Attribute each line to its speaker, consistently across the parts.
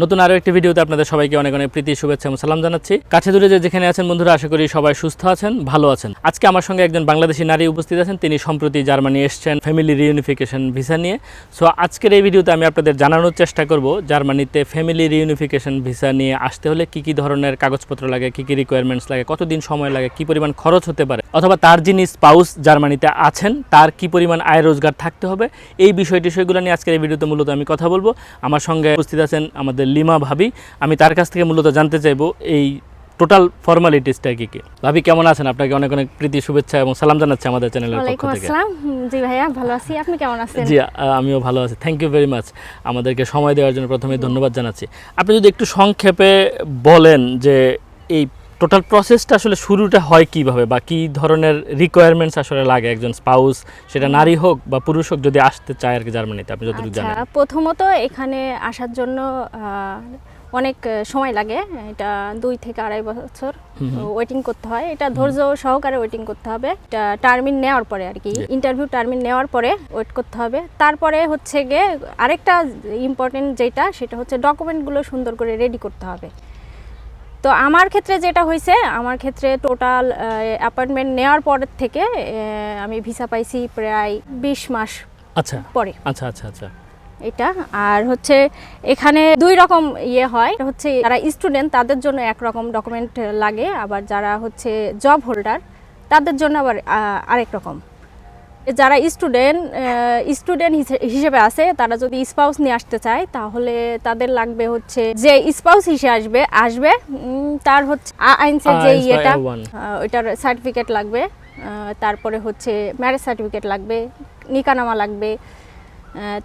Speaker 1: নতুন আরও একটি ভিডিওতে আপনাদের সবাইকে অনেক অনেক প্রীতি, শুভেচ্ছা এবং সালাম জানাচ্ছি। কাছে দূরে যে যেখানে আছেন বন্ধুরা, আশা করি সবাই সুস্থ আছেন, ভালো আছেন। আজকে আমার সঙ্গে একজন বাংলাদেশি নারী উপস্থিত আছেন। তিনি সম্প্রতি জার্মানি এসেছেন ফ্যামিলি রিউনিফিকেশন ভিসা নিয়ে। সো আজকের এই ভিডিওতে আমি আপনাদের জানানোর চেষ্টা করব জার্মানিতে ফ্যামিলি রিউনিফিকেশন ভিসা নিয়ে আসতে হলে কি কি ধরনের কাগজপত্র লাগে, কি কি রিকোয়ারমেন্টস লাগে, কতদিন সময় লাগে, কি পরিমাণ খরচ হতে পারে, অথবা তার যিনি স্পাউস জার্মানিতে আছেন, তার কি পরিমাণ আয় রোজগার থাকতে হবে, এই বিষয় টিষয়গুলো নিয়ে আজকের এই ভিডিওতে মূলত আমি কথা বলব। আমার সঙ্গে উপস্থিত আছেন আমাদের লিমা ভাবি আমি তার কাছ থেকে মূলত জানতে চাইব এই টোটাল ফর্মালিটিসটা কি কি। ভাবি কেমন আছেন? আপনাকে অনেক অনেক প্রীতি শুভেচ্ছা এবং সালাম জানাচ্ছি আমাদের চ্যানেলের পক্ষ থেকে।
Speaker 2: আসসালাম। জি ভাইয়া ভালো আছি। আপনি কেমন আছেন?
Speaker 1: জি আমিও ভালো আছি। থ্যাংক ইউ ভেরি মাচ আমাদেরকে সময় দেওয়ার জন্য প্রথমে ধন্যবাদ জানাচ্ছি। আপনি যদি একটু সংক্ষেপে বলেন যে এই টোটাল প্রসেসটা আসলে শুরুটা হয় কীভাবে বা কি ধরনের রিকোয়ারমেন্টস আসলে লাগে একজন স্পাউস সেটা নারী হোক বা পুরুষ হোক যদি আসতে চায় আর কি জার্মানিতে আপনি যতটুকু
Speaker 2: আচ্ছা
Speaker 1: জানেন।
Speaker 2: প্রথমত এখানে আসার জন্য অনেক সময় লাগে। এটা দুই থেকে আড়াই বছর ওয়েটিং করতে হয়। এটা ধৈর্য সহকারে ওয়েটিং করতে হবে। এটা টার্মিন নেওয়ার পরে আর কি ইন্টারভিউ টার্মিন নেওয়ার পরে ওয়েট করতে হবে। তারপরে হচ্ছে গিয়ে আরেকটা ইম্পর্টেন্ট যেটা সেটা হচ্ছে ডকুমেন্টগুলো সুন্দর করে রেডি করতে হবে। তো আমার ক্ষেত্রে যেটা হয়েছে আমার ক্ষেত্রে টোটাল অ্যাপয়েন্টমেন্ট নেওয়ার পর থেকে আমি ভিসা পাইছি প্রায় বিশ মাস
Speaker 1: আচ্ছা।
Speaker 2: পরে।
Speaker 1: আচ্ছা আচ্ছা আচ্ছা।
Speaker 2: এটা আর হচ্ছে এখানে দুই রকম ইয়ে হয়। হচ্ছে যারা স্টুডেন্ট তাদের জন্য একরকম ডকুমেন্ট লাগে আবার যারা হচ্ছে জব হোল্ডার তাদের জন্য আবার আরেক রকম। যারা স্টুডেন্ট স্টুডেন্ট হিসেবে আছে তারা যদি স্পাউস নিয়ে আসতে চায় তাহলে তাদের লাগবে হচ্ছে যে স্পাউস হিসেবে আসবে আসবে তার হচ্ছে আইনসের যে ইয়েটা ওইটার সার্টিফিকেট লাগবে তারপরে হচ্ছে ম্যারেজ সার্টিফিকেট লাগবে নিকানামা লাগবে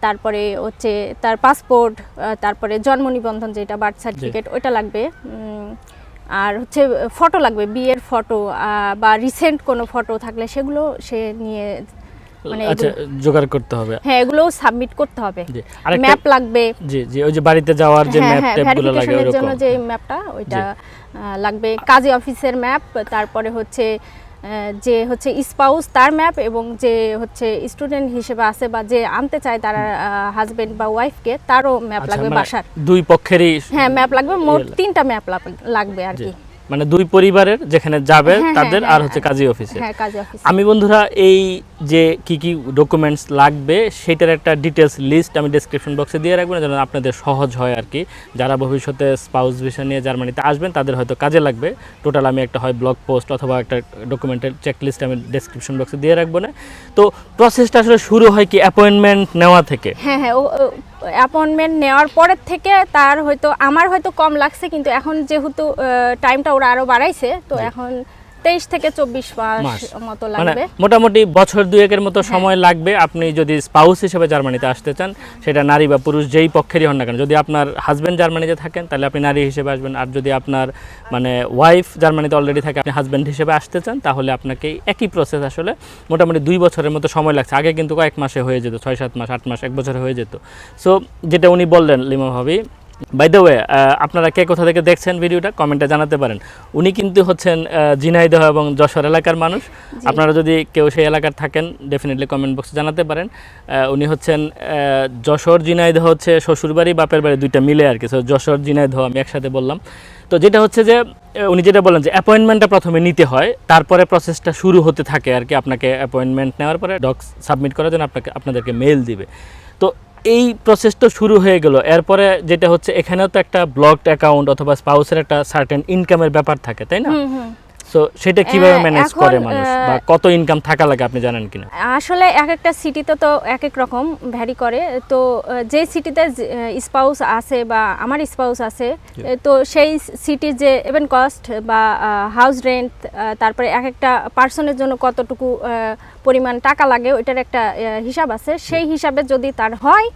Speaker 2: তারপরে হচ্ছে তার পাসপোর্ট তারপরে জন্ম নিবন্ধন যেটা বার্থ সার্টিফিকেট ওইটা লাগবে আর হচ্ছে ফটো লাগবে বিয়ের ফটো বা রিসেন্ট কোনো ফটো থাকলে সেগুলো সে নিয়ে মানে
Speaker 1: আচ্ছা জোগাড় করতে হবে।
Speaker 2: হ্যাঁ এগুলো সাবমিট করতে হবে। ম্যাপ লাগবে।
Speaker 1: জি জি ওই যে বাড়িতে যাওয়ার যে ম্যাপ ট্যাপগুলো লাগে
Speaker 2: জন্য যে ম্যাপটা ওইটা লাগবে। কাজী অফিসের ম্যাপ তারপরে হচ্ছে যে হচ্ছে স্পাউস তার ম্যাপ এবং যে হচ্ছে স্টুডেন্ট হিসেবে আছে বা যে আনতে চায় তার হাজবেন্ড বা ওয়াইফকে তারও ম্যাপ
Speaker 1: আচ্ছা,
Speaker 2: লাগবে
Speaker 1: মানে
Speaker 2: বাসার।
Speaker 1: দুই পক্ষেরই
Speaker 2: হ্যাঁ ম্যাপ লাগবে। মোট
Speaker 1: ইয়ে-
Speaker 2: তিনটা ম্যাপ লাগবে আর কি।
Speaker 1: মানে দুই পরিবারের যেখানে যাবে
Speaker 2: হ্যাঁ,
Speaker 1: তাদের
Speaker 2: হ্যাঁ,
Speaker 1: আর
Speaker 2: হ্যাঁ,
Speaker 1: হচ্ছে কাজী অফিসে
Speaker 2: হ্যাঁ কাজী অফিস
Speaker 1: আমি বন্ধুরা এই যে কি কি ডকুমেন্টস লাগবে সেটার একটা ডিটেলস লিস্ট আমি ডেসক্রিপশন বক্সে দিয়ে রাখব যেন আপনাদের সহজ হয় আর কি। যারা ভবিষ্যতে স্পাউস ভিসা নিয়ে জার্মানিতে আসবেন তাদের হয়তো কাজে লাগবে। টোটাল আমি একটা হয় ব্লগ পোস্ট অথবা একটা ডকুমেন্টের চেকলিস্ট আমি ডেসক্রিপশন বক্সে দিয়ে রাখব না। তো প্রসেসটা আসলে শুরু হয় কি অ্যাপয়েন্টমেন্ট নেওয়া থেকে?
Speaker 2: হ্যাঁ হ্যাঁ অ্যাপয়েন্টমেন্ট নেওয়ার পরের থেকে তার হয়তো আমার হয়তো কম লাগছে কিন্তু এখন যেহেতু টাইমটা ওরা আরও বাড়াইছে তো এখন তেইশ থেকে চব্বিশ মাস। মতো
Speaker 1: মানে
Speaker 2: লাগবে।
Speaker 1: মোটামুটি বছর দুয়েকের মতো সময় লাগবে আপনি যদি স্পাউস হিসেবে জার্মানিতে আসতে চান সেটা নারী বা পুরুষ যেই পক্ষেরই হন না কেন। যদি আপনার হাজব্যান্ড জার্মানিতে থাকেন তাহলে আপনি নারী হিসেবে আসবেন। আর যদি আপনার মানে ওয়াইফ জার্মানিতে অলরেডি থাকে আপনি হাজব্যান্ড হিসেবে আসতে চান তাহলে আপনাকে একই প্রসেস আসলে মোটামুটি দুই বছরের মতো সময় লাগছে। আগে কিন্তু কয়েক মাসে হয়ে যেত ছয় সাত মাস আট মাস এক বছরে হয়ে যেত। সো যেটা উনি বললেন লিমা ভাবি বাই দ্য ওয়ে আপনারা কে কোথা থেকে দেখছেন ভিডিওটা কমেন্টে জানাতে পারেন। উনি কিন্তু হচ্ছেন আহ, ঝিনাইদহ এবং যশোর এলাকার মানুষ। আপনারা যদি কেউ সেই এলাকার থাকেন ডেফিনেটলি কমেন্ট বক্সে জানাতে পারেন। উনি হচ্ছেন যশোর ঝিনাইদহ হচ্ছে শ্বশুরবাড়ি বাপের বাড়ি দুইটা মিলে আর কি। সো যশোর ঝিনাইদহ আমি একসাথে বললাম। তো যেটা হচ্ছে যে উনি যেটা বলেন যে অ্যাপয়েন্টমেন্টটা প্রথমে নিতে হয় তারপরে প্রসেসটা শুরু হতে থাকে আর কি। আপনাকে অ্যাপয়েন্টমেন্ট নেওয়ার পরে ডক্স সাবমিট করার জন্য আপনাকে আপনাদেরকে মেল দিবে। তো এই প্রসেস তো শুরু হয়ে গেল। এরপরে যেটা হচ্ছে, এখানেও তো একটা ব্লকড অ্যাকাউন্ট অথবা স্পাউসের একটা সার্টেন ইনকামের ব্যাপার থাকে, তাই না? সো সেটা কীভাবে ম্যানেজ করে মানুষ? বা কত ইনকাম থাকা লাগে আপনি জানেন কিনা?
Speaker 2: আসলে এক একটা সিটিতে তো এক এক রকম ভ্যারি করে। তো যে সিটিতে স্পাউস আছে বা আমার স্পাউস আছে তো সেই সিটির যে ইভেন কস্ট বা হাউস রেন্ট তারপরে এক একটা পার্সনের জন্য কতটুকু পরিমাণ টাকা লাগে ওইটার একটা হিসাব আছে। সেই হিসাবে যদি তার হয়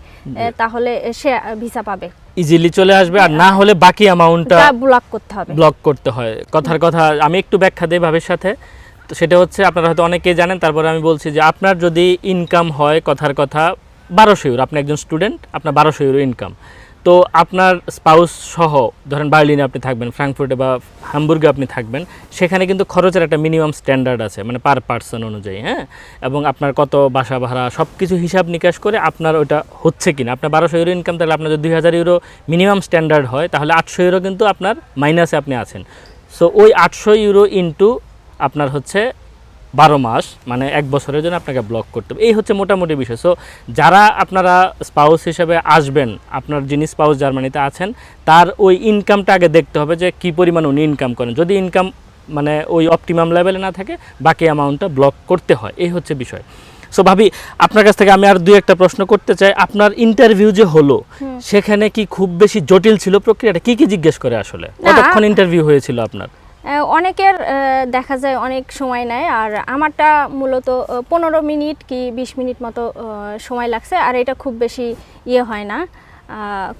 Speaker 2: তাহলে সে ভিসা পাবে।
Speaker 1: ইজিলি চলে আসবে আর না হলে বাকি অ্যামাউন্টটা
Speaker 2: ব্লক করতে হবে।
Speaker 1: ব্লক করতে হয়। কথার কথা আমি একটু ব্যাখ্যা দেই ভাবের সাথে। তো সেটা হচ্ছে আপনারা হয়তো অনেকেই জানেন তারপরে আমি বলছি যে আপনার যদি ইনকাম হয় কথার কথা বারোশো ইউরো আপনি একজন স্টুডেন্ট আপনার বারোশো ইউরো ইনকাম তো আপনার স্পাউস সহ, ধরেন বার্লিনে আপনি থাকবেন, ফ্রাঙ্কফুর্টে বা হামবুর্গে আপনি থাকবেন, সেখানে কিন্তু খরচের একটা মিনিমাম স্ট্যান্ডার্ড আছে মানে পার পার্সন অনুযায়ী হ্যাঁ? এবং আপনার কত বাসা ভাড়া সব কিছু হিসাব নিকাশ করে আপনার ওটা হচ্ছে কিনা। আপনার বারোশো ইউরো ইনকাম তাহলে আপনার যদি দুই হাজার ইউরো মিনিমাম স্ট্যান্ডার্ড হয়, তাহলে আটশো ইউরো কিন্তু আপনার মাইনাসে আপনি আছেন। সো ওই আটশো ইউরো ইন্টু আপনার হচ্ছে বারো মাস মানে এক বছরের জন্য আপনাকে ব্লক করতে হবে। এই হচ্ছে মোটামুটি বিষয়। সো যারা আপনারা স্পাউস হিসেবে আসবেন আপনার যিনি স্পাউস জার্মানিতে আছেন তার ওই ইনকামটা আগে দেখতে হবে যে কী পরিমাণ উনি ইনকাম করেন। যদি ইনকাম মানে ওই অপটিমাম লেভেলে না থাকে বাকি অ্যামাউন্টটা ব্লক করতে হয়। এই হচ্ছে বিষয়। সো ভাবি আপনার কাছ থেকে আমি আর দুই একটা প্রশ্ন করতে চাই। আপনার ইন্টারভিউ যে হলো সেখানে কি খুব বেশি জটিল ছিল প্রক্রিয়াটা? কি কি জিজ্ঞেস করে আসলে? কতক্ষণ ইন্টারভিউ হয়েছিল আপনার?
Speaker 2: অনেকের দেখা যায় অনেক সময় নেয় আর আমারটা মূলত পনেরো মিনিট কি বিশ মিনিট মতো সময় লাগছে আর এটা খুব বেশি ইয়ে হয় না।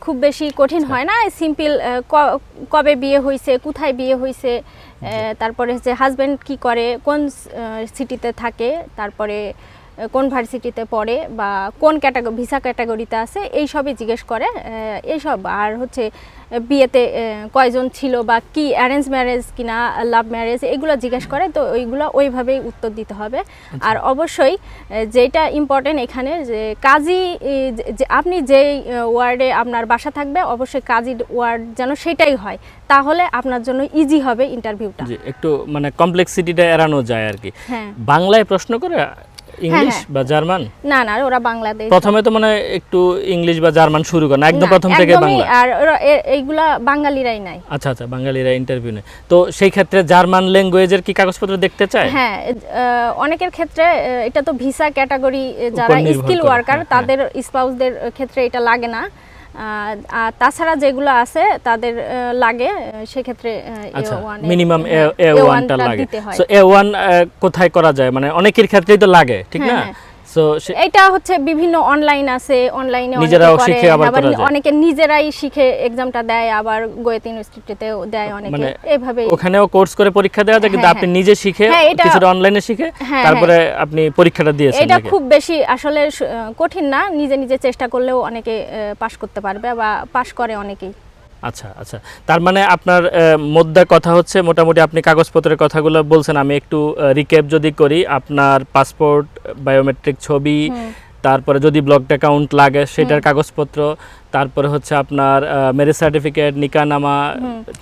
Speaker 2: খুব বেশি কঠিন হয় না সিম্পল কবে বিয়ে হয়েছে কোথায় বিয়ে হয়েছে তারপরে হচ্ছে হাজব্যান্ড কি করে কোন সিটিতে থাকে তারপরে কোন ভার্সিটিতে পড়ে বা কোন ক্যাটাগরি ভিসা ক্যাটাগরিতে আছে এই সবই জিজ্ঞেস করে এইসব। আর হচ্ছে বিয়েতে কয়জন ছিল বা কি অ্যারেঞ্জ ম্যারেজ কিনা লাভ ম্যারেজ এগুলো জিজ্ঞেস করে তো ওইগুলো ওইভাবেই উত্তর দিতে হবে। আর অবশ্যই যেটা ইম্পর্টেন্ট এখানে যে কাজী আপনি যেই ওয়ার্ডে আপনার বাসা থাকবে অবশ্যই কাজী ওয়ার্ড যেন সেটাই হয়। তাহলে আপনার জন্য ইজি হবে ইন্টারভিউটা
Speaker 1: একটু মানে কমপ্লেক্সিটিটা এড়ানো যায় আর কি।
Speaker 2: হ্যাঁ।
Speaker 1: বাংলায় প্রশ্ন করে ইংলিশ
Speaker 2: হ্যাঁ।
Speaker 1: বা জার্মান?
Speaker 2: না না ওরা বাংলাদেশ।
Speaker 1: প্রথমে তো মানে একটু ইংলিশ বা জার্মান শুরু করেন একদম প্রথম থেকে বাংলা?
Speaker 2: আর এইগুলা বাঙালিরাই নাই।
Speaker 1: আচ্ছা আচ্ছা বাঙালিরা ইন্টারভিউ নেয়। তো সেই ক্ষেত্রে জার্মান ল্যাঙ্গুয়েজের কি কাগজপত্র দেখতে চায়?
Speaker 2: হ্যাঁ অনেকের ক্ষেত্রে এটা তো ভিসা ক্যাটাগরি যারা স্কিল ওয়ার্কার
Speaker 1: হ্যাঁ,
Speaker 2: তাদের স্পাউসদের ক্ষেত্রে এটা লাগে না। আর তাছাড়া যেগুলো আছে তাদের লাগে সেক্ষেত্রে আহ,
Speaker 1: আচ্ছা
Speaker 2: A1 এর-
Speaker 1: মিনিমাম এ
Speaker 2: হ্যাঁ,
Speaker 1: ওয়ানটা
Speaker 2: A1 টা
Speaker 1: লাগে। সো এ ওয়ান কোথায় করা যায়? মানে অনেকের ক্ষেত্রেই তো লাগে ঠিক না?
Speaker 2: হ্যাঁ, হ্যাঁ।
Speaker 1: সো
Speaker 2: এটা হচ্ছে বিভিন্ন অনলাইন আছে অনলাইনে
Speaker 1: নিজেরাও শিখে আবার করা যায়।
Speaker 2: অনেকে নিজেরাই শিখে এক্সামটা দেয় আবার গোয়েত ইনস্টিটিউটেও দেয় অনেকে।
Speaker 1: মানে
Speaker 2: এভাবে
Speaker 1: ওখানেও কোর্স করে পরীক্ষা দেওয়া যায় কিন্তু
Speaker 2: হ্যাঁ,
Speaker 1: আপনি নিজে শিখে
Speaker 2: হ্যাঁ,
Speaker 1: কিছুটা অনলাইনে শিখে
Speaker 2: হ্যাঁ,
Speaker 1: তারপরে আপনি পরীক্ষাটা দিয়েছেন
Speaker 2: এটা খুব বেশি আসলে কঠিন না নিজে নিজে চেষ্টা করলেও অনেকে পাশ করতে পারবে বা পাশ করে অনেকেই।
Speaker 1: আচ্ছা আচ্ছা। তার মানে আপনার মধ্যে মোদ্দা কথা হচ্ছে মোটামুটি আপনি কাগজপত্রের কথাগুলো বলছেন আমি একটু রিক্যাপ যদি করি আপনার পাসপোর্ট বায়োমেট্রিক ছবি তারপরে যদি ব্লক অ্যাকাউন্ট লাগে সেটার কাগজপত্র তারপরে হচ্ছে আপনার ম্যারেজ সার্টিফিকেট নিকানামা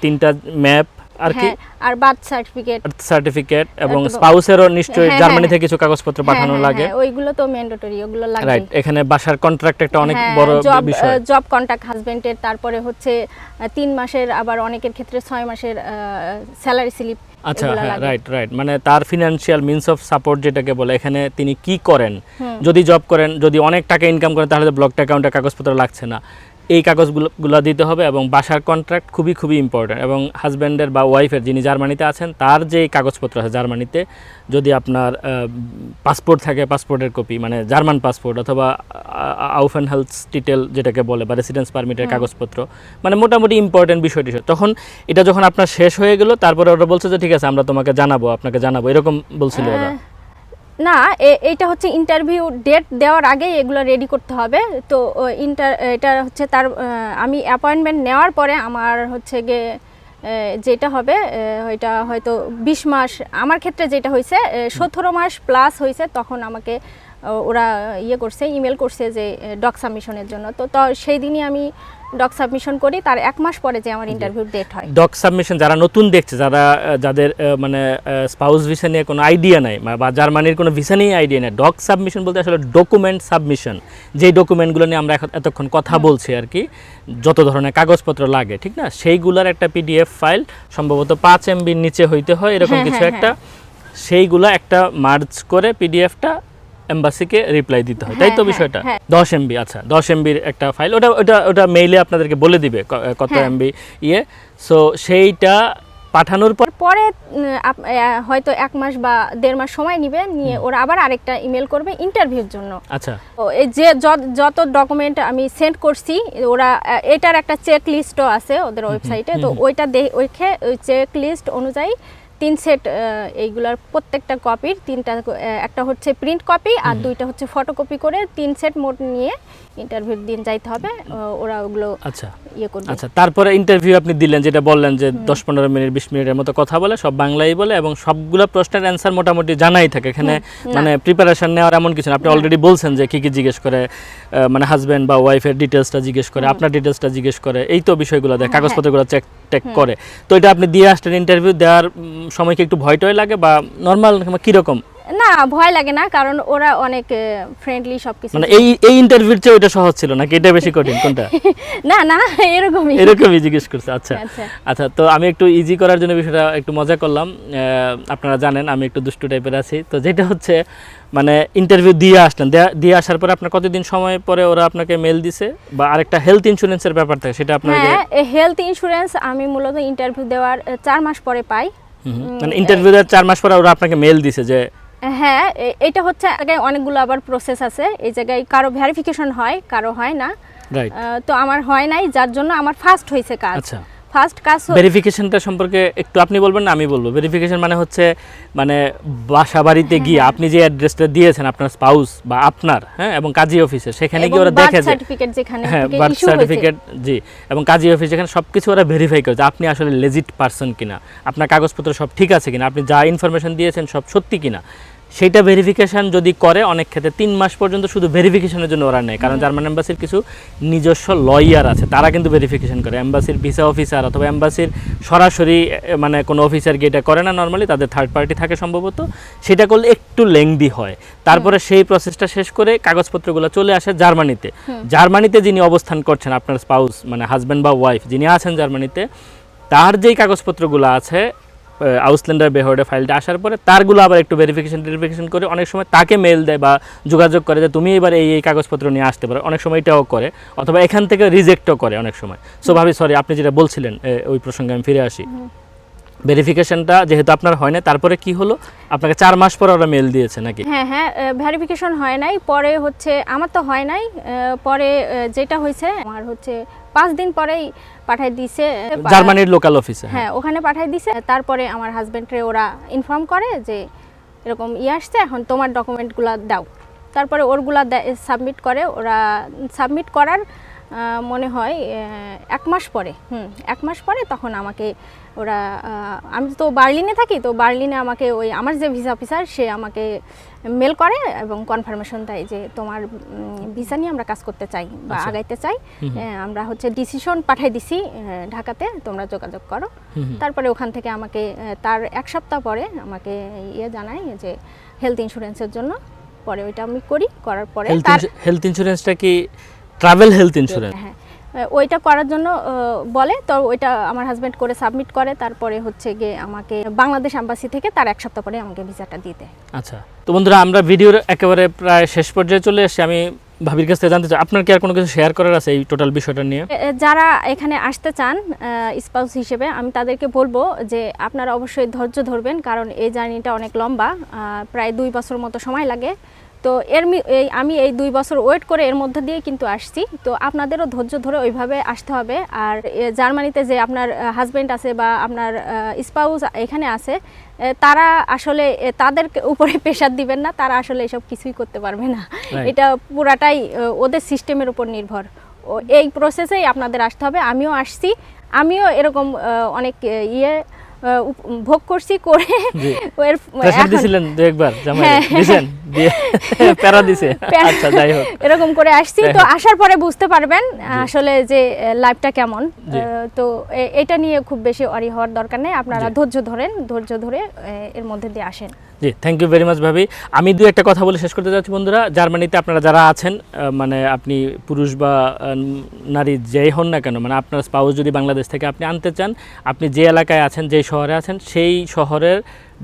Speaker 1: তিনটা ম্যাপ আর কি?
Speaker 2: হ্যাঁ আর বার্থ সার্টিফিকেট।
Speaker 1: সার্টিফিকেট এবং স্পাউসেরও নিশ্চয়ই
Speaker 2: হ্যাঁ,
Speaker 1: জার্মানি
Speaker 2: হ্যাঁ,
Speaker 1: থেকে কিছু কাগজপত্র পাঠানো লাগে।
Speaker 2: ওইগুলো তো ম্যান্ডেটরি ওগুলো লাগবে।
Speaker 1: রাইট এখানে বাসার কন্ট্রাক্ট একটা অনেক বড় বিষয়।
Speaker 2: জব কন্ট্যাক্ট হাজবেন্ডের তারপরে হচ্ছে তিন মাসের আবার অনেকের ক্ষেত্রে ছয় মাসের স্যালারি স্লিপ
Speaker 1: আচ্ছা হ্যাঁ রাইট রাইট মানে তার ফিনান্সিয়াল মিনস অফ সাপোর্ট যেটাকে বলে এখানে তিনি কি করেন? যদি জব করেন যদি অনেক টাকা ইনকাম করেন তাহলে ব্লক অ্যাকাউন্টে কাগজপত্র লাগছে না। এই কাগজগুলো দিতে হবে এবং বাসার কন্ট্রাক্ট খুবই খুবই ইম্পর্ট্যান্ট এবং হাজব্যান্ডের বা ওয়াইফের যিনি জার্মানিতে আছেন তার যে কাগজপত্র আছে জার্মানিতে যদি আপনার পাসপোর্ট থাকে পাসপোর্টের কপি মানে জার্মান পাসপোর্ট অথবা আউফেন হেলথ ডিটেল যেটাকে বলে বা রেসিডেন্স পারমিটের কাগজপত্র মানে মোটামুটি ইম্পর্টেন্ট বিষয়টি তখন এটা যখন আপনার শেষ হয়ে গেল তারপরে ওরা বলছে যে ঠিক আছে আমরা তোমাকে জানাব আপনাকে জানাব। এরকম বলছিল ওরা।
Speaker 2: না এইটা হচ্ছে ইন্টারভিউ ডেট দেওয়ার আগে এগুলো রেডি করতে হবে। তো ইন্টার এটা হচ্ছে তার আমি অ্যাপয়েন্টমেন্ট নেওয়ার পরে আমার হচ্ছে গিয়ে যেটা হবে ওইটা হয়তো বিশ মাস, আমার ক্ষেত্রে যেটা হয়েছে সতেরো মাস প্লাস হয়েছে তখন আমাকে ওরা ইয়ে করছে ইমেল করছে যে ডক সাবমিশনের জন্য। তো তো সেই দিনই আমি ডক সাবমিশন করি তার এক মাস পরে যে আমার ইন্টারভিউ ডেট হয়।
Speaker 1: ডক সাবমিশন যারা নতুন দেখছে যারা যাদের মানে স্পাউস ভিসা নিয়ে কোনো আইডিয়া নাই বা- জার্মানির কোনো ভিসা নিয়ে আইডিয়া নেই ডক সাবমিশন বলতে আসলে ডকুমেন্ট সাবমিশন যেই ডকুমেন্টগুলো নিয়ে আমরা এতক্ষণ কথা বলছি আর কি যত ধরনের কাগজপত্র লাগে ঠিক না? সেইগুলোর একটা পিডিএফ ফাইল সম্ভবত পাঁচ এমবির নিচে হইতে হয় এরকম
Speaker 2: হ্যাঁ,
Speaker 1: কিছু
Speaker 2: হ্যাঁ,
Speaker 1: একটা সেইগুলা একটা মার্জ করে পিডিএফটা এম্বাসিকে রিপ্লাই দিতে হয় তাই তো
Speaker 2: হ্যাঁ,
Speaker 1: বিষয়টা?
Speaker 2: হ্যাঁ।
Speaker 1: দশ এমবি আচ্ছা দশ এমবির একটা ফাইল ওটা ওটা ওটা মেইলে আপনাদেরকে বলে দিবে কত
Speaker 2: হ্যাঁ।
Speaker 1: এমবি ইয়ে। সো সেইটা পাঠানোর পর
Speaker 2: পরে হয়তো এক মাস বা দেড় মাস সময় নিবে নিয়ে ওরা আবার আরেকটা ইমেল করবে ইন্টারভিউর জন্য।
Speaker 1: আচ্ছা।
Speaker 2: তো এই যে যত- ডকুমেন্ট আমি সেন্ড করছি ওরা এটার একটা চেক লিস্টও আছে ওদের ওয়েবসাইটে তো ওইটা দে ওইখে ওই চেক লিস্ট অনুযায়ী তিন সেট এইগুলার প্রত্যেকটা কপির তিনটা একটা হচ্ছে প্রিন্ট কপি আর দুইটা হচ্ছে ফটোকপি করে তিন সেট মোট নিয়ে ইন্টারভিউর দিন যাইতে হবে ওরা ওগুলো
Speaker 1: আচ্ছা।
Speaker 2: ইয়ে করবে।
Speaker 1: আচ্ছা তারপরে ইন্টারভিউ আপনি দিলেন যেটা বললেন যে দশ পনেরো মিনিট বিশ মিনিটের মতো কথা বলে সব বাংলাই বলে এবং সবগুলো প্রশ্নের অ্যান্সার মোটামুটি জানাই থাকে। এখানে মানে প্রিপারেশন নেওয়ার এমন কিছু না। আপনি অলরেডি বলছেন যে কি কি জিজ্ঞেস করে মানে হাজব্যান্ড বা ওয়াইফের ডিটেলসটা জিজ্ঞেস করে আপনার ডিটেলসটা জিজ্ঞেস করে এই তো বিষয়গুলো দেয় কাগজপত্রগুলো চেক টেক করে। তো এটা আপনি দিয়ে আসলেন ইন্টারভিউ দেওয়ার সময় কি একটু ভয় টয় লাগে বা নর্মাল কীরকম?
Speaker 2: না ভয় লাগে না কারণ ওরা অনেক ফ্রেন্ডলি সবকিছু
Speaker 1: মানে এই এই ইন্টারভিউর চেয়ে ওইটা সহজ ছিল নাকি? এটা বেশি কঠিন কোনটা?
Speaker 2: না না এরকমই।
Speaker 1: এরকমই জিজ্ঞেস করছে আচ্ছা।
Speaker 2: আচ্ছা।
Speaker 1: আচ্ছা তো আমি একটু ইজি করার জন্য বিষয়টা একটু মজা করলাম। আপনারা জানেন আমি একটু দুষ্টু টাইপের আছি। তো যেটা হচ্ছে মানে ইন্টারভিউ দিয়ে আসলেন। দিয়ে আসার পরে আপনার কতদিন সময় পরে ওরা আপনাকে মেল দিছে? বা আরেকটা হেলথ ইন্স্যুরেন্সের ব্যাপার থাকে সেটা আপনার
Speaker 2: হ্যাঁ হেলথ ইন্স্যুরেন্স আমি মূলত ইন্টারভিউ দেওয়ার চার মাস পরে পাই।
Speaker 1: মানে ইন্টারভিউ দেওয়ার চার মাস পরে ওরা আপনাকে মেল দিছে যে
Speaker 2: হ্যাঁ এটা হচ্ছে জায়গায় অনেকগুলো আবার প্রসেস আছে। এই জায়গায় কারও ভেরিফিকেশন হয় কারও হয় না। তো আমার হয় নাই যার জন্য আমার ফার্স্ট হয়েছে কাজ।
Speaker 1: আচ্ছা।
Speaker 2: ফার্স্ট কাজ
Speaker 1: ভেরিফিকেশনটা সম্পর্কে একটু আপনি বলবেন না আমি বলব। ভেরিফিকেশন মানে হচ্ছে মানে বাসা বাড়িতে
Speaker 2: হ্যাঁ,
Speaker 1: গিয়ে আপনি যে অ্যাড্রেসটা দিয়েছেন আপনার স্পাউস বা আপনার হ্যাঁ এবং কাজী অফিসে সেখানে গিয়ে ওরা দেখে যে
Speaker 2: certificate যেখানে
Speaker 1: হ্যাঁ বার্থ সার্টিফিকেট জি এবং কাজী অফিস যেখানে সব কিছু ওরা ভেরিফাই করে যে আপনি আসলে লেজিট পারসন কিনা আপনার কাগজপত্র সব ঠিক আছে কিনা আপনি যা ইনফরমেশন দিয়েছেন সব সত্যি কিনা। সেইটা ভেরিফিকেশন যদি করে অনেক ক্ষেত্রে তিন মাস পর্যন্ত শুধু ভেরিফিকেশনের জন্য ওরা নেয়। কারণ জার্মান এম্বাসির কিছু নিজস্ব লয়ার আছে তারা কিন্তু ভেরিফিকেশন করে। এম্বাসির ভিসা অফিসার অথবা এম্বাসির সরাসরি মানে কোনো অফিসার গিয়ে এটা করে না নর্মালি তাদের থার্ড পার্টি থাকে সম্ভবত। সেটা করলে একটু লেংদি হয়। তারপরে সেই প্রসেসটা শেষ করে কাগজপত্রগুলো চলে আসে জার্মানিতে জার্মানিতে যিনি অবস্থান করছেন আপনার স্পাউস মানে হাজব্যান্ড বা ওয়াইফ যিনি আছেন জার্মানিতে তার যেই কাগজপত্রগুলো আছে আউসল্যান্ডার বেহর্ডে ফাইলটা আসার পরে তারগুলো আবার একটু ভেরিফিকেশন ভেরিফিকেশন করে অনেক সময় তাকে মেল দেয় বা যোগাযোগ করে যে তুমি এবার এই এই কাগজপত্র নিয়ে আসতে পারো। অনেক সময় এটাও করে অথবা এখান থেকে রিজেক্টও করে অনেক সময়। সো ভাবি সরি আপনি যেটা বলছিলেন ওই প্রসঙ্গে আমি ফিরে আসি। ভেরিফিকেশনটা যেহেতু আপনার হয় না তারপরে কি হলো? আপনাকে চার মাস পর ওরা মেল দিয়েছে নাকি?
Speaker 2: হ্যাঁ হ্যাঁ ভেরিফিকেশন হয় নাই। পরে হচ্ছে আমার তো হয় নাই। পরে যেটা হয়েছে আমার হচ্ছে পাঁচ দিন পরেই পাঠাই দিছে
Speaker 1: জার্মানির লোকাল অফিসে
Speaker 2: হ্যাঁ। ওখানে পাঠাই দিছে। তারপরে আমার হাজবেন্ডরে ওরা ইনফর্ম করে যে এরকম ই আসছে এখন তোমার ডকুমেন্টগুলো দাও। তারপরে ওরগুলা সাবমিট করে ওরা সাবমিট করার মনে হয় এক মাস পরে হুম এক মাস পরে তখন আমাকে ওরা আমি তো বার্লিনে থাকি তো বার্লিনে আমাকে ওই আমার যে ভিসা অফিসার সে আমাকে মেল করে এবং কনফার্মেশন দেয় যে তোমার ভিসা নিয়ে আমরা কাজ করতে চাই বা
Speaker 1: আচ্ছা।
Speaker 2: আগাইতে চাই। হ্যাঁ, আমরা হচ্ছে ডিসিশন পাঠাই দিছি ঢাকাতে তোমরা যোগাযোগ করো। তারপরে ওখান থেকে আমাকে তার এক সপ্তাহ পরে আমাকে ইয়ে জানায় যে হেলথ ইন্স্যুরেন্সের জন্য। পরে ওইটা আমি করি করার পরে
Speaker 1: হেলথ ইন্স্যুরেন্সটা কি ট্রাভেল হেলথ ইন্স্যুরেন্স
Speaker 2: হ্যাঁ ওইটা করার জন্য বলে। তো ওইটা আমার হাজব্যান্ড করে সাবমিট করে। তারপরে হচ্ছে গিয়ে আমাকে বাংলাদেশ অ্যাম্বাসি থেকে তার এক সপ্তাহ পরে আমাকে ভিসাটা দিতে
Speaker 1: আচ্ছা। তো বন্ধুরা আমরা ভিডিওর একেবারে প্রায় শেষ পর্যায়ে চলে এসেছি। আমি ভাবির কাছ থেকে জানতে চাই আপনার কি আর কোনো কিছু শেয়ার করার আছে এই টোটাল বিষয়টা নিয়ে?
Speaker 2: যারা এখানে আসতে চান স্পাউস হিসেবে আমি তাদেরকে বলব যে আপনারা অবশ্যই ধৈর্য ধরবেন কারণ এই জার্নিটা অনেক লম্বা আহ, প্রায় দুই বছর মতো সময় লাগে। তো এর এই আমি এই দুই বছর ওয়েট করে এর মধ্যে দিয়ে কিন্তু আসছি। তো আপনাদেরও ধৈর্য ধরে ওইভাবে আসতে হবে। আর জার্মানিতে যে আপনার হাজবেন্ড আছে বা আপনার স্পাউস এখানে আছে তারা আসলে তাদের উপরে প্রেশার দিবেন না। তারা আসলে এসব কিছুই করতে পারবে না। এটা পুরাটাই ওদের সিস্টেমের উপর নির্ভর। ও এই প্রসেসেই আপনাদের আসতে হবে। আমিও আসছি। আমিও এরকম অনেক ইয়ে ভোগ করছি করে ওর
Speaker 1: দিছিলেন দু একবার জামাই
Speaker 2: হ্যাঁ।
Speaker 1: দিছেন প্যারা দিছে। আচ্ছা যাই হোক।
Speaker 2: এরকম করে আসছি। তো
Speaker 1: হ্যাঁ।
Speaker 2: আসার পরে বুঝতে পারবেন আসলে যে লাইফটা কেমন। তো এটা নিয়ে খুব বেশি অরি হওয়ার দরকার নেই। আপনারা ধৈর্য ধরেন ধৈর্য ধরে এর মধ্যে দিয়ে আসেন।
Speaker 1: জি থ্যাংক ইউ ভেরি মাচ ভাবি। আমি দু একটা কথা বলে শেষ করতে চাচ্ছি বন্ধুরা। জার্মানিতে আপনারা যারা আছেন মানে আপনি পুরুষ বা নারী যেই হন না কেন মানে আপনার স্পাউস যদি বাংলাদেশ থেকে আপনি আনতে চান, আপনি যে এলাকায় আছেন, যে শহরে আছেন, সেই শহরের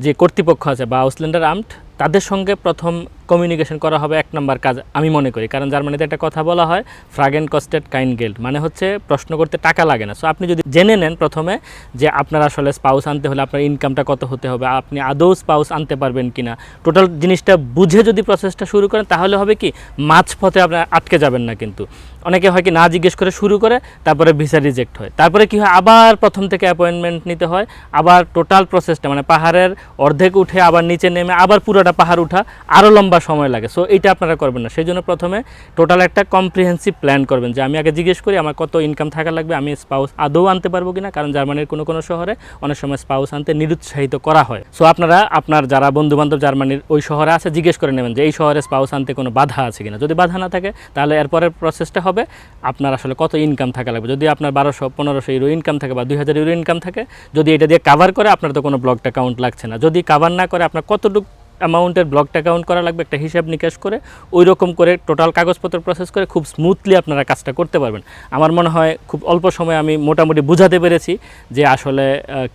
Speaker 1: যে কর্তৃপক্ষ আছে বা আউসল্যান্ডার আমট তাদের সঙ্গে প্রথম কমিউনিকেশন করা হবে এক নম্বর কাজ আমি মনে করি। কারণ জার্মানিতে একটা কথা বলা হয় ফ্রাগেন কস্টেড কাইন গেল্ড মানে হচ্ছে প্রশ্ন করতে টাকা লাগে না। সো আপনি যদি জেনে নেন প্রথমে যে আপনার আসলে স্পাউস আনতে হলে আপনার ইনকামটা কত হতে হবে, আপনি আদৌ স্পাউস আনতে পারবেন কি না টোটাল জিনিসটা বুঝে যদি প্রসেসটা শুরু করেন, তাহলে হবে কি, মাঝপথে আপনার আটকে যাবেন না কিন্তু। অনেকে হয় কি, না জিজ্ঞেস করে শুরু করে, তারপরে ভিসা রিজেক্ট হয়। তারপরে কি হয়, আবার প্রথম থেকে অ্যাপয়েন্টমেন্ট নিতে হয়, আবার টোটাল প্রসেসটা মানে পাহাড়ের অর্ধেক উঠে আবার নিচে নেমে আবার পুরোটা পাহাড় উঠা আরও লম্বা সময় লাগে। সো এইটা আপনারা করবেন না। সেই জন্য প্রথমে টোটাল একটা কম্প্রিহেন্সিভ প্ল্যান করবেন যে আমি আগে জিজ্ঞেস করি, আমার কত ইনকাম থাকা লাগবে, আমি স্পাউস আদৌ আনতে পারব কিনা, কারণ জার্মানির কোনো কোনো শহরে অনেক সময় স্পাউস আনতে নিরুৎসাহিত করা হয়। সো আপনারা, আপনার যারা বন্ধু বান্ধব জার্মানির ওই শহরে আছে, জিজ্ঞেস করে নেবেন যে এই শহরে স্পাউস আনতে কোনো বাধা আছে কিনা। যদি বাধা না থাকে, তাহলে এরপরের প্রসেসটা হবে আপনার আসলে কত ইনকাম থাকা লাগবে। যদি আপনার বারোশো, পনেরোশো ইউরো ইনকাম থাকে বা দুই হাজার ইউরো ইনকাম থাকে, যদি এটা দিয়ে কাভার করে, আপনার তো কোনো ব্লকটা কাউন্ট লাগছে না। যদি কাভার না করে, আপনার কতটুকু অ্যামাউন্টের ব্লকটা কাউন্ট করা লাগবে, একটা হিসাব নিকাশ করে ওই রকম করে টোটাল কাগজপত্র প্রসেস করে খুব স্মুথলি আপনারা কাজটা করতে পারবেন। আমার মনে হয় খুব অল্প সময়ে আমি মোটামুটি বুঝাতে পেরেছি যে আসলে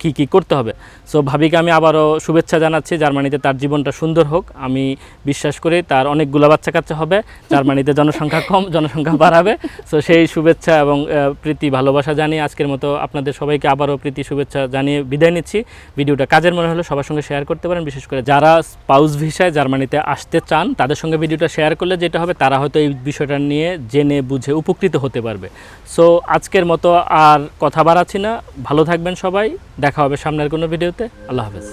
Speaker 1: কি কি করতে হবে। সো ভাবিকে আমি আবারও শুভেচ্ছা জানাচ্ছি, জার্মানিতে তার জীবনটা সুন্দর হোক। আমি বিশ্বাস করি তার অনেকগুলো বাচ্চা কাচ্চা হবে, জার্মানিতে জনসংখ্যা কম, জনসংখ্যা বাড়াবে। সো সেই শুভেচ্ছা এবং প্রীতি, ভালোবাসা জানিয়ে আজকের মতো আপনাদের সবাইকে আবারও প্রীতি, শুভেচ্ছা জানিয়ে বিদায় নিচ্ছি। ভিডিওটা কাজের মনে হলে সবার সঙ্গে শেয়ার করতে পারেন, বিশেষ করে যারা পাউস ভিসায় জার্মানিতে আসতে চান, তাদের সঙ্গে ভিডিওটা শেয়ার করলে যেটা হবে, তারা হয়তো এই বিষয়টা নিয়ে জেনে বুঝে উপকৃত হতে পারবে। সো আজকের মতো আর কথা বাড়াচ্ছি না। ভালো থাকবেন সবাই। দেখা হবে সামনের কোনো ভিডিওতে। আল্লাহ হাফেজ।